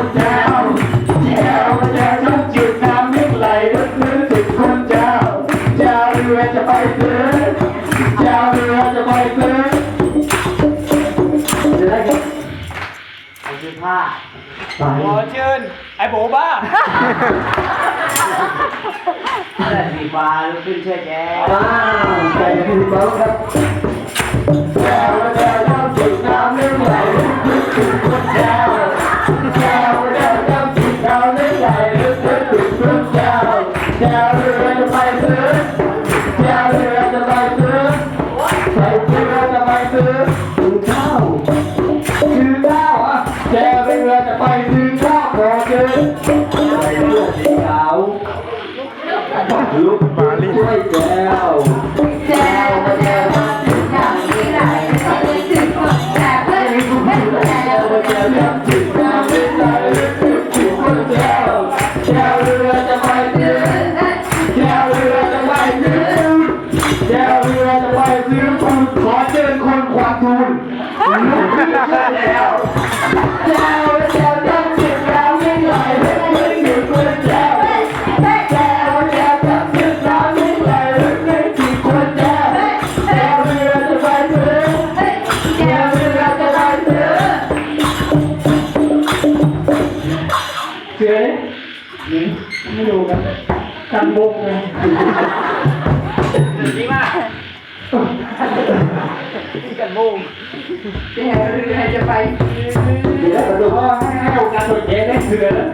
คนเจ้าแจวแจวน้ำจืดน้ำลึกไหลลึกลึกสิบคนเจ้า เจ้าเรือจะไปซื้อเจ้าเรือจะไปซื้อจะได้ครับคือผ้าไปขอเชิญไอ้โบบ้าเพื่อนสีฟ้าลุกขึ้นช่วยแกว้าวใจพี่เบิร์ดครับแจวแจวน้ำจืดน้ำลึกไหลลึกลึกสิบคนเจ้า แจวเรือจะไปถึงข้าพอเชิญใส่เสื้อสีขาวลุกมาลิช่วยแก้วแก้วแจวอย่างนี้ไหลก็เลยถึงคนแจวเพื่อนแจวแก้วแก้ว ไม่ดูกันกันบงเลยดีมากกันบุ้งแจวเรือจะไปเดี๋ยวเราดูว่าให้โอกาสตัวเจ๊ได้เสือแล้ว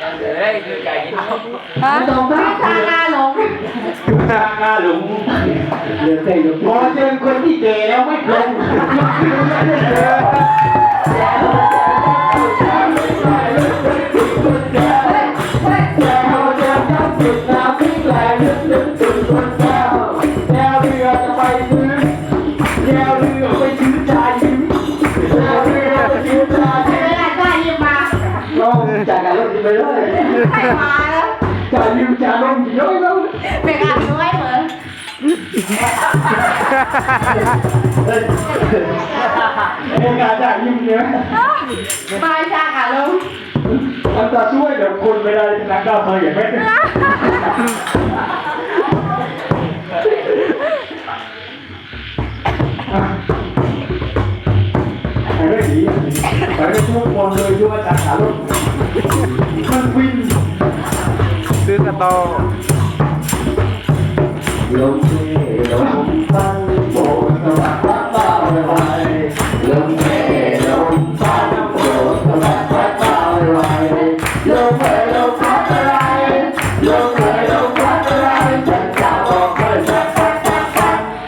กันเลยคือไก่กินนกฮะชื่อชาลาหลงทางาหลงเรือเต้ยพอเจอคนที่เจแล้วไม่ลง แก้วเรือไปซื้อชายิ้มแก้วเรือไปซื้อชายิ้มเวลาได้ยินมาลงจากการรถไปเลยให้มาแล้วจ่ายยืมจ่ายลงเยอะแล้วเป็นอ่านด้วยเหมือนโอกาสจ่ายยืมเยอะมาชาค่ะลงมันจะช่วยเดี๋ยวคนเวลานักดาวเธออย่างไไปได้ช่วยคนเลยช่วยมาจากขาลงมันวิ่งซื้อสตอลมเทลมพัน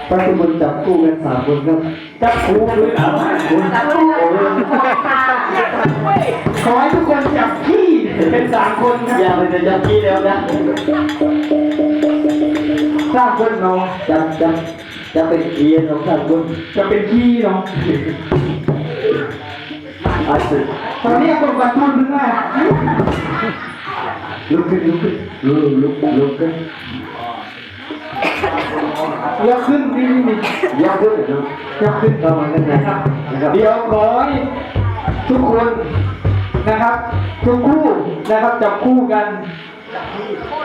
พัดปัจจุบันจับคู่กันสามคนครับจับคู่ด้วยเอาคุณแต่ลูกคนค่ะขอให้ทุกคนจับขี้เป็นสามคนครับอย่าไปจะจับขี้แล้วนะสร้างคนเนาะจะจะจะเป็นเกียร์ของสร้างคนจะเป็นขี้เนาะอาจจะตอนนี้คนกระตุ้นถึงไงลุกขึ้นลุกขึ้นลุกลุกลุกขึ้น ยกขึ้นนี่นี่ยกขึ้นเนาะยกขึ้นประมาณนั้นนะครับเดี๋ยวขอให้ทุกคนนะครับทุกคู่นะครับจับคู่กัน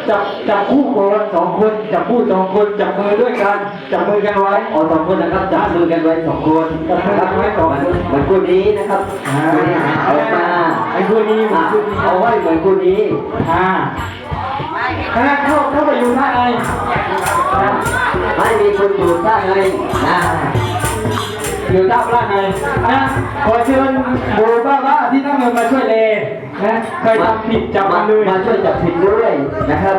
จับจับคู่คนสองคนจับคู่สองคนจับมือด้วยกันจับมือกันไว้อ๋อสองคนนะครับจับมือกันไว้สองคนจับมือกันไว้สองคนเหมือนคู่นี้นะครับคู่นี้เอามาไอ้คู่นี้เหมือนคู่นี้เอาไว้เหมือนคู่นี้อ่าคณะเข้าเข้าไปอยู่หน้าไอ้ ให้มีคนอยู่หน้าไงนะอยู่ด้านล่างไงนะขอเชิญโบบ้าบ้าที่นั่งเงินมาช่วยเลนะเคยทำผิดจับมันเลยมาช่วยจับผิดด้วยนะครับ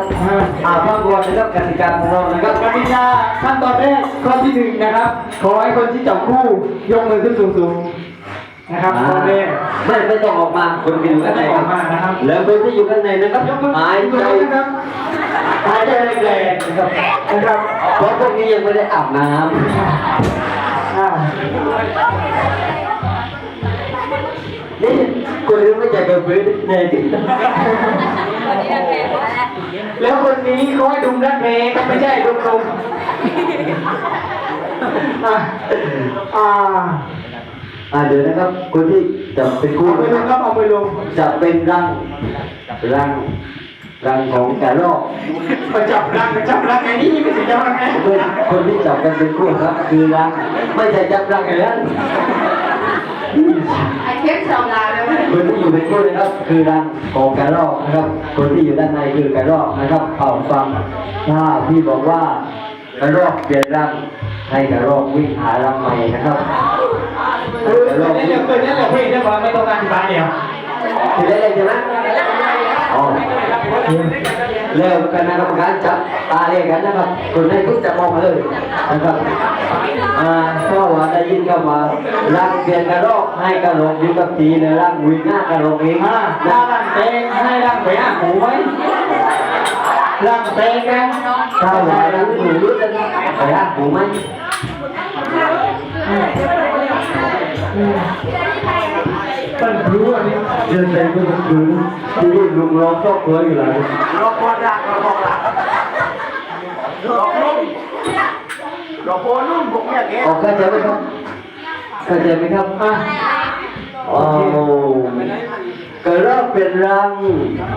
อ่าภาพรวมนะครับกติกาของเรานะคกัรับบกติกาขั้นตอนแรกข้อที่หนึ่งนะครับ ขอให้คนที่จับคู่ยกมือขึ้นสูงๆนะครับข้อแรกไม่ไม่ต้องออกมาคนที่อยู่ข้างในไม่ต้องออกมานะครับแล้วคนที่อยู่ข้างในนะครับยกมือหายใจนะครับ หายใจแรงๆนะครับนะครับเพราะพวกนี้ยังไม่ได้อาบน้อ่าำนี่คนที่ไม่ใจกระพื้นในติดแล้วคนนี้เขาให้ดุมด้านเพก็ไม่ใช่ดุมดุมอ่าอ่าอ่าเดี๋ยวนะครับคนที่จะเป็นคู่เอาไปลงครับเอาไปลงจะเป็นรังรัง รังของกระรอกมาจับรังจับรังไงนี่ไม่ใช่จับรังไงคนคนที่จับกันเป็นคู่ครับคือรังไม่ใช่จับรังอย่างนั้นไอ้เค้กชาวนาเลยคนที่อยู่เป็นคู่นะครับ คือรังของกระรอกนะครับ คนที่อยู่ด้านในคือกระรอกนะครับเอาฟังถ้าพี่บอกว่ากระรอกเปลี่ยนรังให้กระรอกวิ่งหารังใหม่นะครับเออนี่เนี่ยเป็นนี่แหละเพลงเนี่ยไม่ต้องการอธิบายเดียวถึงได้เลยใช่ไหมอ๋อ เริ่มกันนะครับการจับตาเลขกันนะครับคนให้ทุกจะมองมาเลยนะครับอ่าเพราะว่าได้ยินเข้ามารังเปลี่ยนกระรอกให้กระรอกอยู่กับตีในร่างวิ่งหน้ากระรอกเองอ่าหน้ารังเตงให้รังไปอะหูไหมรังเตงนะถ้าว่ารังหนูรู้จะไปหาหูไหม รู้อันนี้เดินไปเมื่อคืนที่นี่ลุงร้องชอบเคยอยู่หลังรอกคนรักรอกคนรักรอกนุ่มรอกโพนุ่มผมเนี่ยแกออกเข้าใจไหมครับเข้าใจไหมครับอะอ๋อกระรอกเป็นรัง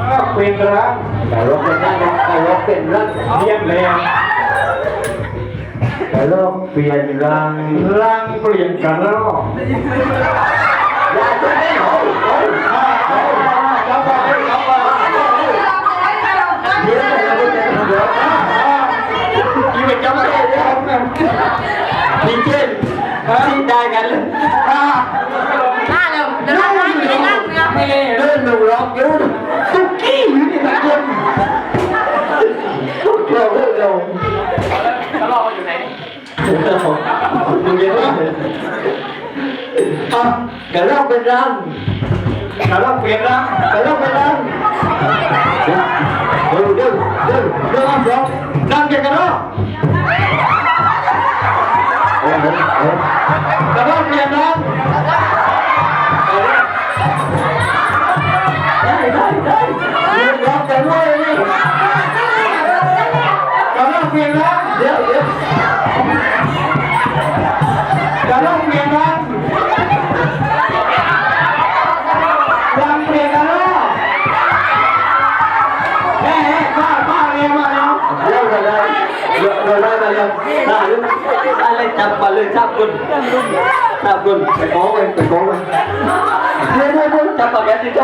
ก็เป็นรังกระรอกเป็นรังกระรอกเป็นรังเยี่ยมเลยกระรอกเปลี่ยนรังรังเปลี่ยนกันแล้วอย่าจะให้หอเดี๋ยวเดี๋ยวเดี๋ยวเดี๋ยว อีเวนต์จะมาเดี๋ยว พี่เจนที่ได้กันเลย หน้าเร็วเดี๋ยวหน้าหน้าอยู่ในหน้าเนื้อ ไม่เลย เดินหนูร้องยืนตุ๊กกี้อยู่นี่ทุกคนเราเรื่องเราตลอดอยู่ไหนดูเยอะเลยอะกระรอกเป็นรังกระรอกเปลี่ยนรังกระรอกเป็นรังเดี๋ยวเดี๋ยวเดี๋ยวเดี๋ยวเดี๋ยวรังเปลี่ยนกระรอกโอ้โหกระรอกเปลี่ยนรัง เราได้มาแล้วได้หรืออะไรจับมาเลยจับคุณจับคุณไปก้องไปไปก้องไปเดี๋ยวเดี๋ยวจับปากแกสิ